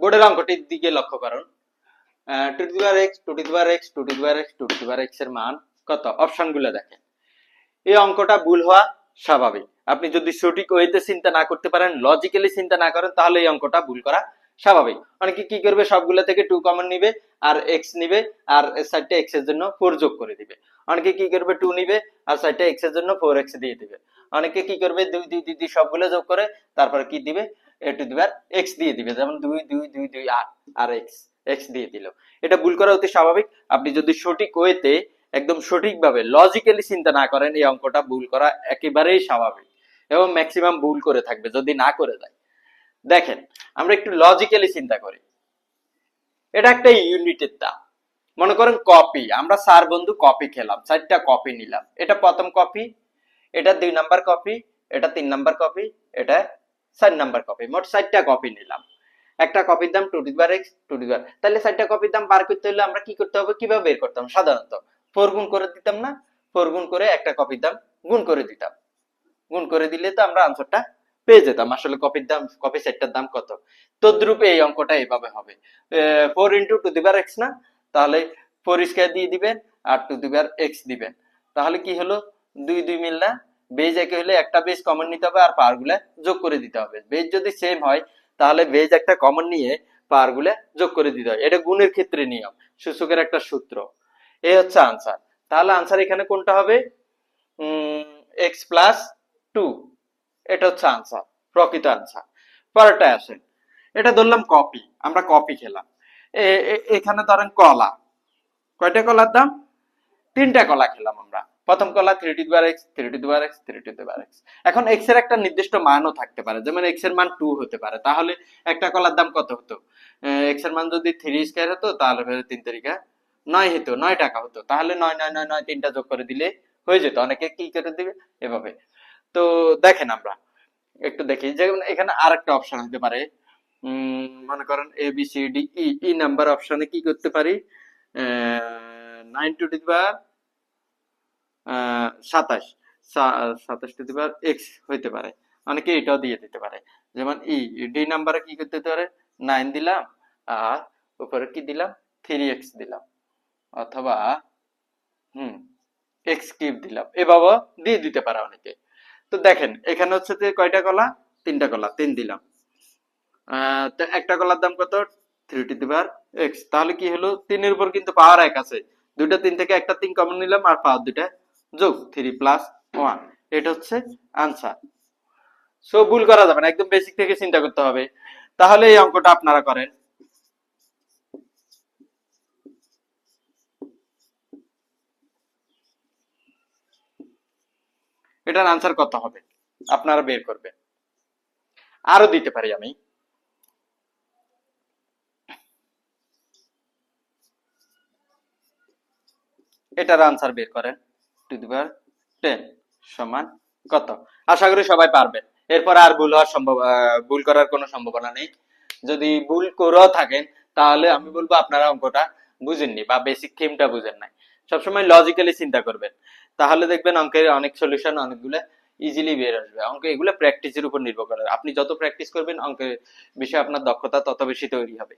বোর্ডের অঙ্কটির দিকে লক্ষ্য করুন। Two two x two x two x two এক্সের মান কত? অপশনগুলো দেখেন। এই অঙ্কটা ভুল হওয়া স্বাভাবিক। আপনি যদি সঠিক ওয়েতে চিন্তা না করতে পারেন লজিক্যালি চিন্তা না করেন, তাহলে এই অঙ্কটা ভুল করা স্বাভাবিক। অনেকে কি করবে? সবগুলো থেকে টু কমন নিবে আর এক্স নিবে আর সাইডটা এক্সের জন্য ফোর যোগ করে দিবে। অনেকে কি করবে? টু নিবে আর সাইডটা এক্সের জন্য ফোর এক্স দিয়ে দিবে। অনেকে কি করবে? দুই দুই দুই সবগুলো যোগ করে তারপরে কি দিবে? এ টু দিবার এক্স দিয়ে দিবে, যেমন দুই দুই দুই দুই আর আর এক্স এক্স দিয়ে দিল। এটা ভুল করা অতি স্বাভাবিক। আপনি যদি সঠিক ওয়েতে একদম সঠিকভাবে লজিক্যালি চিন্তা না করেন, এই অঙ্কটা ভুল করা একেবারেই স্বাভাবিক এবং ম্যাক্সিমাম ভুল করে থাকবে, যদি না করে যায় দেখেন, আমরা একটু লজিক্যালি চিন্তা করি। এটা একটা ইউনিটের দাম। মনে করেন কপি আমরা চার বন্ধু কপি খেলাম, চারটা কপি নিলাম। এটা প্রথম কপি এটা দুই নাম্বার কপি এটা তিন নাম্বার কপি এটা চার নাম্বার কপি মোট চারটা কপি নিলাম। একটা কপির দাম টু ডিবার এক্স টু ডিবার তাহলে চারটা কপির দাম বার করতে হলে আমরা কি করতে হবে? কীভাবে বের করতাম? সাধারণত ফোর গুণ করে দিতাম না? ফোর গুণ করে একটা কপির দাম গুণ করে দিতাম। গুণ করে দিলে তো আমরা আনসারটা পেয়ে যেতাম। আসলে কপির দাম কপি সেটটার দাম কত? তদ্রূপে এই অঙ্কটা এইভাবে হবে। ফোর ইন্টু টু দিবার এক্স না? তাহলে ফোর স্কোয়ার দিয়ে দিবেন আর টু দিবার এক্স দিবেন। তাহলে কি হলো? দুই দুই মিল না বেজ একে হলে একটা বেজ কমন নিতে হবে আর পাওয়ারগুলা যোগ করে দিতে হবে। বেজ যদি সেম হয়, তাহলে বেজ একটা কমন নিয়ে পাওয়ারগুলা যোগ করে দিতে হয়। এটা গুণের ক্ষেত্রে নিয়ম, সূচকের একটা সূত্র। এই হচ্ছে আনসার তাহলে আনসার এখানে কোনটা হবে? এক্স প্লাস টু এটা হচ্ছে আনসার প্রকৃত আনসার পরেরটা আসেন এটা ধরলাম কপি আমরা কপি খেলাম। এখানে ধরেন কলা। কয়টা কলার দাম? তিনটা কলা খেলাম আমরা। প্রথম কলা থ্রি টু বার এক্স থ্রি টু বার এক্স থ্রি টু বার এক্স এখন এক্সের একটা নির্দিষ্ট মানও থাকতে পারে, যেমন এক্সের মান টু হতে পারে। তাহলে একটা কলার দাম কত হতো? এক্সের মান যদি থ্রি স্কোয়ার হতো, তাহলে তিন তারিখা নয় হতো, নয় টাকা হতো। তাহলে নয় নয় নয় নয়, তিনটা যোগ করে দিলে হয়ে যেত। অনেকে কি করে দিবে? এভাবে। তো দেখেন আমরা, একটু দেখি। যেমন এখানে আর একটা অপশন হতে পারে। মনে করেন A B C D E number অপশনে কি করতে পারি? নাইন টু দিবার সাতাশ সাতাশ টু দিবার এক্স হইতে পারে। অনেকে এটাও দিয়ে দিতে পারে। যেমন ই ডি নাম্বারে কি করতে পারে? নাইন দিলাম, আর উপরে কি দিলাম? থ্রি এক্স দিলাম। অথবা, হুম এক্স কিউব দিলাম। এভাবে দিয়ে দিতে পারে অনেকে। তো দেখেন, এখানে হচ্ছে যে কয়টা কলা? তিনটা কলা, তিন দিলাম। তো একটা কলার দাম কত? থ্রি টু দিবার এক্স তাহলে কি হলো? তিনের উপর কিন্তু পাওয়ার এক আছে। দুইটা তিন থেকে একটা তিন কমন নিলাম, আর পাওয়ার দুইটা যোগ থ্রি প্লাস ওয়ান এটা হচ্ছে আনসার সো ভুল করা যাবে না, একদম বেসিক থেকে চিন্তা করতে হবে। তাহলে এই অঙ্কটা আপনারা করেন। এটার আনসার কত হবে? আপনারা বের করবেন। আরও দিতে পারি আমি। এটার আনসার বের করেন। টু দি পাওয়ার টেন সমান কত? আশা করি সবাই পারবেন এরপর আর ভুল হওয়ার সম্ভব ভুল করার কোনো সম্ভাবনা নেই। যদি ভুল করেও থাকেন, তাহলে আমি বলব আপনারা অঙ্কটা বুঝেননি বা বেসিক থিমটা বুঝেন নাই। সবসময় লজিক্যালি চিন্তা করবেন। তাহলে দেখবেন অঙ্কের অনেক সলিউশন অনেকগুলো ইজিলি বের আসবে। অঙ্ক এগুলো প্র্যাকটিসের উপর নির্ভর করে। আপনি যত প্র্যাকটিস করবেন, অঙ্কের বিষয়ে আপনার দক্ষতা তত বেশি তৈরি হবে।